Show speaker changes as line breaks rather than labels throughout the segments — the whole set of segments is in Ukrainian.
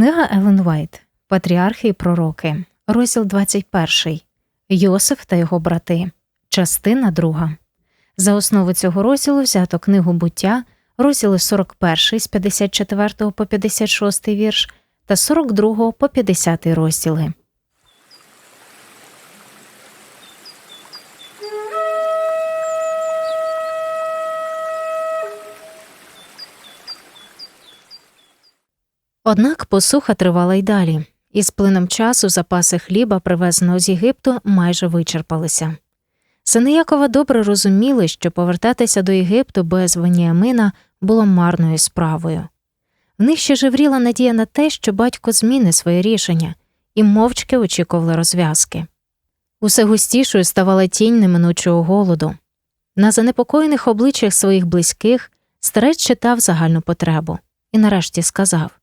Книга Елен Вайт Патріархи і пророки, розділ 21. Йосиф та його брати, частина 2. За основу цього розділу взято книгу буття, розділи 41 з 54 по 56 вірш та 42 по 50 розділи. Однак посуха тривала й далі, і з плином часу запаси хліба, привезеного з Єгипту, майже вичерпалися. Сини Якова добре розуміли, що повертатися до Єгипту без Веніамина було марною справою. В них ще живріла надія на те, що батько зміни своє рішення, і мовчки очікували розв'язки. Усе густішою ставала тінь неминучого голоду. На занепокоєних обличчях своїх близьких старець читав загальну потребу і нарешті сказав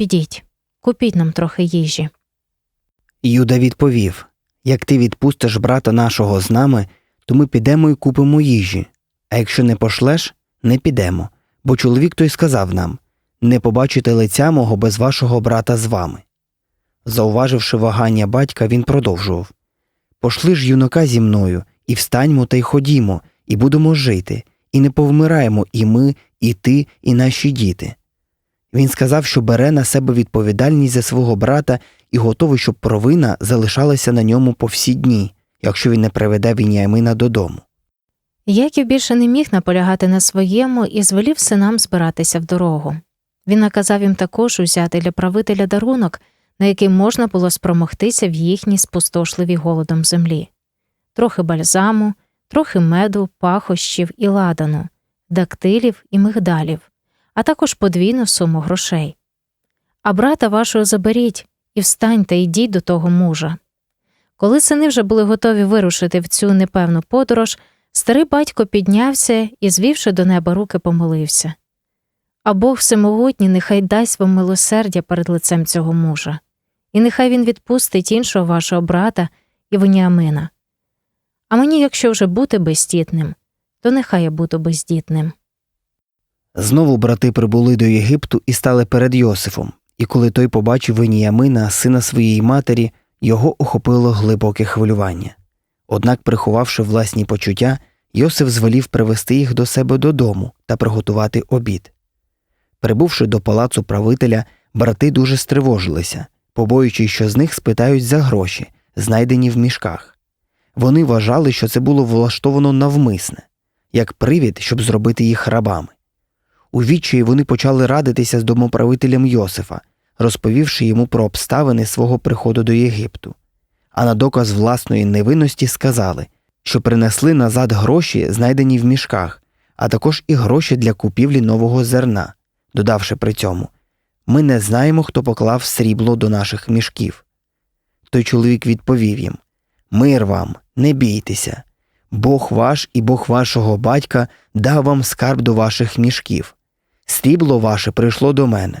Підіть, купіть нам трохи їжі.
Юда відповів Як ти відпустиш брата нашого з нами, то ми підемо і купимо їжі. А якщо не пошлеш, не підемо. Бо чоловік той сказав нам не побачите лиця мого без вашого брата з вами. Зауваживши вагання батька, він продовжував Пошли ж юнака зі мною, і встаньмо та й ходімо, і будемо жити, і не повмираємо і ми, і ти, і наші діти. Він сказав, що бере на себе відповідальність за свого брата і готовий, щоб провина залишалася на ньому по всі дні, якщо він не приведе Вініамина додому.
Яків більше не міг наполягати на своєму і звелів синам збиратися в дорогу. Він наказав їм також узяти для правителя дарунок, на який можна було спромогтися в їхній спустошливій голодом землі трохи бальзаму, трохи меду, пахощів і ладану, дактилів і мигдалів, а також подвійну суму грошей. А брата вашого заберіть і встаньте йдіть до того мужа. Коли сини вже були готові вирушити в цю непевну подорож, старий батько піднявся і, звівши до неба руки, помолився. А Бог всемогутній нехай дасть вам милосердя перед лицем цього мужа, і нехай він відпустить іншого вашого брата і Веніамина. А мені, якщо вже бути бездітним, то нехай я буду бездітним.
Знову брати прибули до Єгипту і стали перед Йосифом, і коли той побачив Веніямина, сина своєї матері, його охопило глибоке хвилювання. Однак, приховавши власні почуття, Йосиф звелів привести їх до себе додому та приготувати обід. Прибувши до палацу правителя, брати дуже стривожилися, побоюючись, що з них спитають за гроші, знайдені в мішках. Вони вважали, що це було влаштовано навмисне, як привід, щоб зробити їх рабами. У відчаї вони почали радитися з домоправителем Йосифа, розповівши йому про обставини свого приходу до Єгипту. А на доказ власної невинності сказали, що принесли назад гроші, знайдені в мішках, а також і гроші для купівлі нового зерна, додавши при цьому ми не знаємо, хто поклав срібло до наших мішків. Той чоловік відповів їм Мир вам, не бійтеся. Бог ваш і Бог вашого батька дав вам скарб до ваших мішків. Срібло ваше прийшло до мене.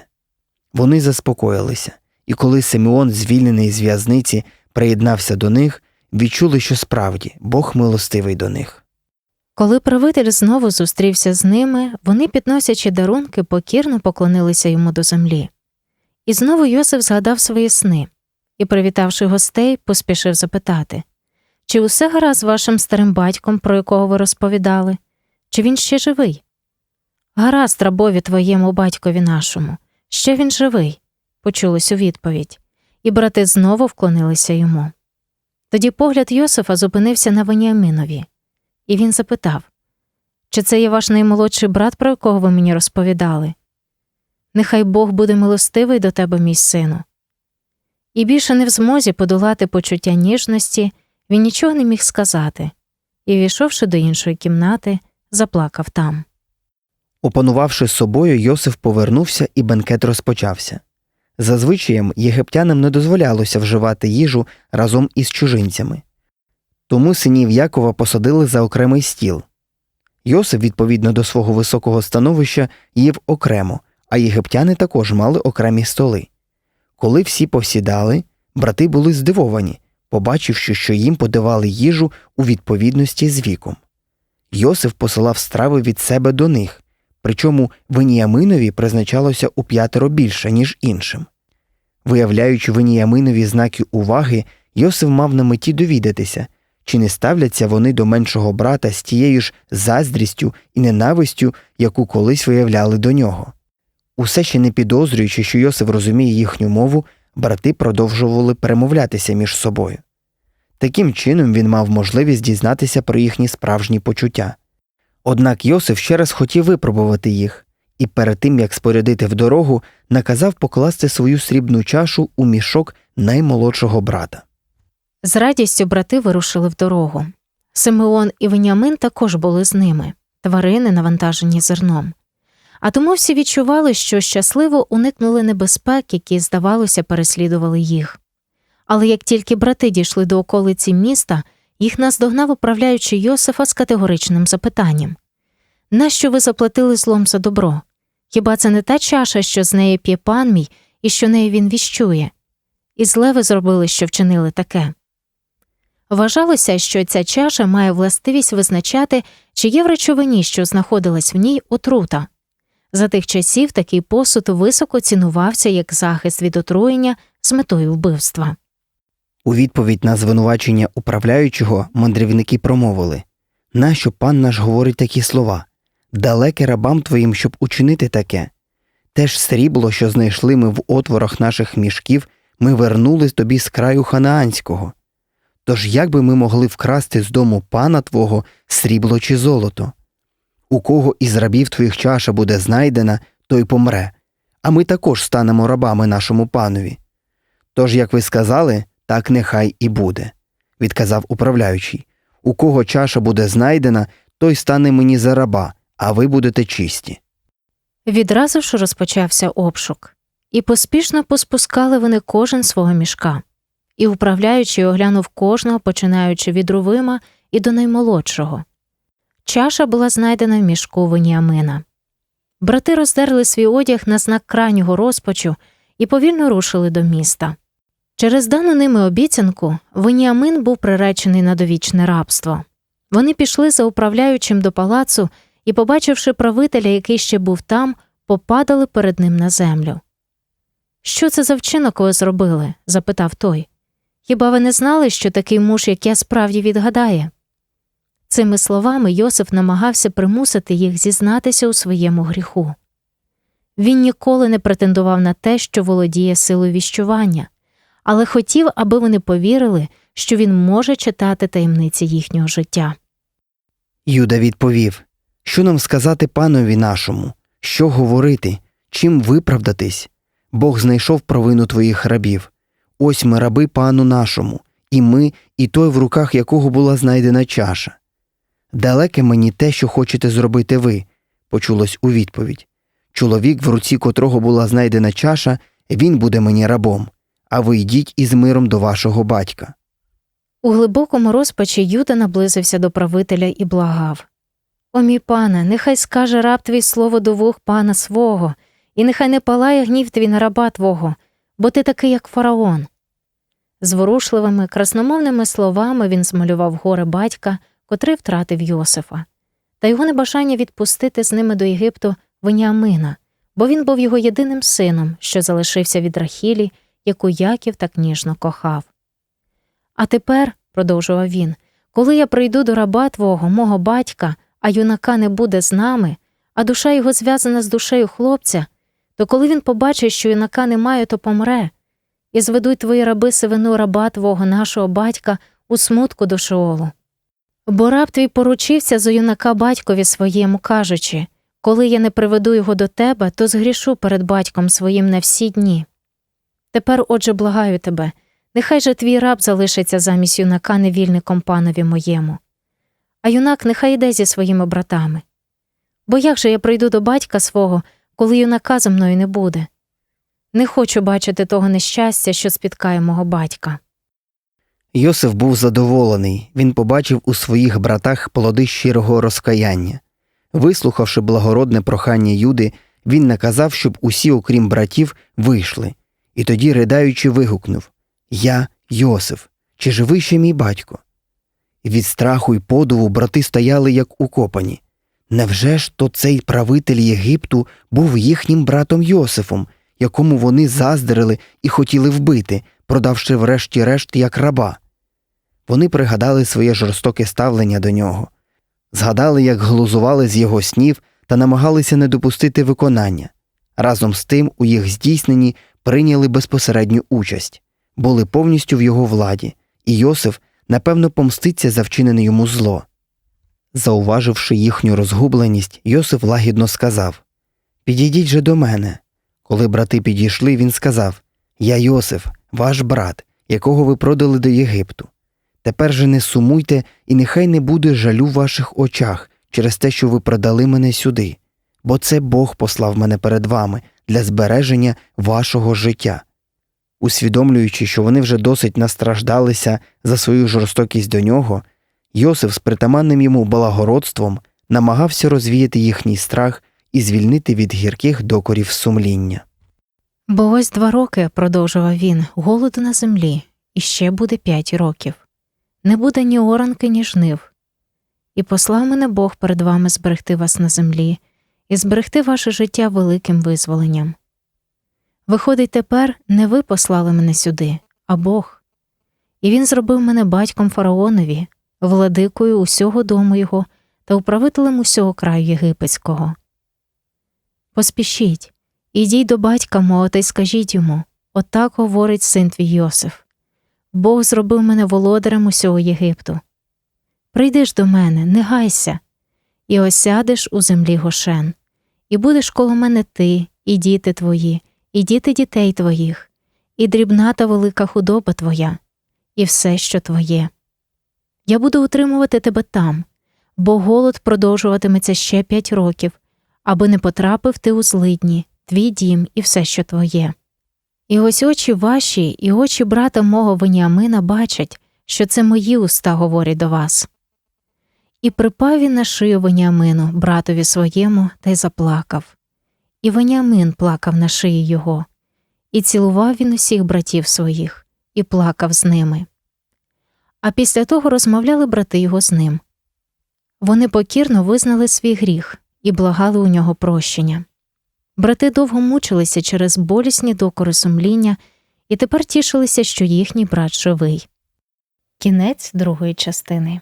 Вони заспокоїлися, і коли Симеон, звільнений з в'язниці, приєднався до них, відчули, що справді Бог милостивий до них.
Коли правитель знову зустрівся з ними, вони, підносячи дарунки, покірно поклонилися йому до землі. І знову Йосиф згадав свої сни і, привітавши гостей, поспішив запитати чи усе гаразд з вашим старим батьком, про якого ви розповідали, чи він ще живий? Гаразд, рабові твоєму батькові нашому, ще він живий, почулось у відповідь, і брати знову вклонилися йому. Тоді погляд Йосифа зупинився на Веніаминові, і він запитав Чи це є ваш наймолодший брат, про якого ви мені розповідали? Нехай Бог буде милостивий до тебе, мій сину. І більше не в змозі подолати почуття ніжності, він нічого не міг сказати, і, війшовши до іншої кімнати, заплакав там.
Опанувавши собою, Йосиф повернувся, і бенкет розпочався. Зазвичаєм єгиптянам не дозволялося вживати їжу разом із чужинцями. Тому синів Якова посадили за окремий стіл. Йосиф, відповідно до свого високого становища, їв окремо, а єгиптяни також мали окремі столи. Коли всі посідали, брати були здивовані, побачивши, що їм подавали їжу у відповідності з віком. Йосиф посилав страви від себе до них, причому Веніаминові призначалося у п'ятеро більше, ніж іншим. Виявляючи Веніяминові знаки уваги, Йосиф мав на меті довідатися, чи не ставляться вони до меншого брата з тією ж заздрістю і ненавистю, яку колись виявляли до нього. Усе ще не підозрюючи, що Йосиф розуміє їхню мову, брати продовжували перемовлятися між собою. Таким чином він мав можливість дізнатися про їхні справжні почуття. Однак Йосиф ще раз хотів випробувати їх, і перед тим як спорядити в дорогу, наказав покласти свою срібну чашу у мішок наймолодшого брата.
З радістю брати вирушили в дорогу. Симеон і Венямин також були з ними, тварини, навантажені зерном. А тому всі відчували, що щасливо уникнули небезпек, які, здавалося, переслідували їх. Але як тільки брати дійшли до околиці міста, їх наздогнав управляючий Йосифа з категоричним запитанням Нащо ви заплатили злом за добро? Хіба це не та чаша, що з неї п'є пан мій і що нею він віщує? І зле ви зробили, що вчинили таке. Вважалося, що ця чаша має властивість визначати, чи є в речовині, що знаходилась в ній, отрута. За тих часів такий посуд високо цінувався як захист від отруєння з метою вбивства.
У відповідь на звинувачення управляючого мандрівники промовили Нащо пан наш говорить такі слова? Далеке рабам твоїм, щоб учинити таке. Те ж срібло, що знайшли ми в отворах наших мішків, ми вернули тобі з краю ханаанського. Тож як би ми могли вкрасти з дому пана твого срібло чи золото? У кого із рабів твоїх чаша буде знайдена, той помре, а ми також станемо рабами нашому панові. Тож, як ви сказали, так нехай і буде, відказав управляючий. У кого чаша буде знайдена, той стане мені за раба, а ви будете чисті.
Відразу ж розпочався обшук, і поспішно поспускали вони кожен свого мішка. І управляючий оглянув кожного, починаючи від Рувима і до наймолодшого. Чаша була знайдена в мішку Веніамина. Брати роздерли свій одяг на знак крайнього розпачу і повільно рушили до міста. Через дану ними обіцянку Веніамин був приречений на довічне рабство. Вони пішли за управляючим до палацу і, побачивши правителя, який ще був там, попадали перед ним на землю. Що це за вчинок ви зробили? запитав той. Хіба ви не знали, що такий муж, як я, справді відгадає? Цими словами Йосиф намагався примусити їх зізнатися у своєму гріху. Він ніколи не претендував на те, що володіє силою віщування, але хотів, аби вони повірили, що він може читати таємниці їхнього життя.
Юда відповів Що нам сказати панові нашому? Що говорити? Чим виправдатись? Бог знайшов провину твоїх рабів. Ось ми раби пану нашому, і ми, і той, в руках якого була знайдена чаша. Далеке мені те, що хочете зробити ви, почулось у відповідь. Чоловік, в руці котрого була знайдена чаша, він буде мені рабом, а ви йдіть із миром до вашого батька.
У глибокому розпачі Юда наблизився до правителя і благав О мій пане, нехай скаже раб твій слово до вух пана свого, і нехай не палає гнів твій на раба твого, бо ти такий, як фараон. Зворушливими, красномовними словами він змалював горе батька, котрий втратив Йосифа, та його небажання відпустити з ними до Єгипту Веніамина, бо він був його єдиним сином, що залишився від Рахілі, яку Яків так ніжно кохав. А тепер, продовжував він, коли я прийду до раба твого, мого батька, а юнака не буде з нами, а душа його зв'язана з душею хлопця, то коли він побачить, що юнака немає, то помре, і зведуть твої раби сивину раба твого, нашого батька, у смутку до Шеолу. Бо раб твій поручився за юнака батькові своєму, кажучи коли я не приведу його до тебе, то згрішу перед батьком своїм на всі дні. Тепер, отже, благаю тебе, нехай же твій раб залишиться замість юнака невільником панові моєму. А юнак нехай йде зі своїми братами. Бо як же я прийду до батька свого, коли юнака за мною не буде? Не хочу бачити того нещастя, що спіткає мого батька.
Йосиф був задоволений, він побачив у своїх братах плоди щирого розкаяння. Вислухавши благородне прохання Юди, він наказав, щоб усі, окрім братів, вийшли, і тоді, ридаючи, вигукнув Я Йосиф, чи живий ще мій батько? Від страху й подуву брати стояли, як укопані. Невже ж то цей правитель Єгипту був їхнім братом Йосифом, якому вони заздрили і хотіли вбити, продавши врешті-решт як раба. Вони пригадали своє жорстоке ставлення до нього, згадали, як глузували з його снів та намагалися не допустити виконання. Разом з тим у їх здійсненні прийняли безпосередню участь, були повністю в його владі, і Йосиф, напевно, помститься за вчинене йому зло. Зауваживши їхню розгубленість, Йосиф лагідно сказав Підійдіть же до мене. Коли брати підійшли, він сказав Я Йосиф, ваш брат, якого ви продали до Єгипту. Тепер же не сумуйте, і нехай не буде жалю в ваших очах через те, що ви продали мене сюди, бо це Бог послав мене перед вами для збереження вашого життя. Усвідомлюючи, що вони вже досить настраждалися за свою жорстокість до нього, Йосиф з притаманним йому благородством намагався розвіяти їхній страх і звільнити від гірких докорів сумління.
Бо ось два роки, продовжував він, голоду на землі, і ще буде п'ять років. Не буде ні оранки, ні жнив. І послав мене Бог перед вами зберегти вас на землі і зберегти ваше життя великим визволенням. Виходить, тепер не ви послали мене сюди, а Бог. І він зробив мене батьком фараонові, владикою усього дому його та управителем усього краю єгипетського. Поспішіть, ідіть до батька мого та й скажіть йому отак говорить син твій Йосиф. Бог зробив мене володарем усього Єгипту. Прийдеш до мене, не гайся, і осядеш у землі Гошен, і будеш коло мене ти, і діти твої, і діти дітей твоїх, і дрібна та велика худоба твоя, і все, що твоє. Я буду утримувати тебе там, бо голод продовжуватиметься ще п'ять років, аби не потрапив ти у злидні, твій дім і все, що твоє. І ось очі ваші, і очі брата мого Веніамина бачать, що це мої уста говорять до вас. І припав він на шию Веніамину, братові своєму, та й заплакав. І Веніамин плакав на шиї його, і цілував він усіх братів своїх, і плакав з ними. А після того розмовляли брати його з ним. Вони покірно визнали свій гріх і благали у нього прощення. Брати довго мучилися через болісні докори сумління і тепер тішилися, що їхній брат живий. Кінець другої частини.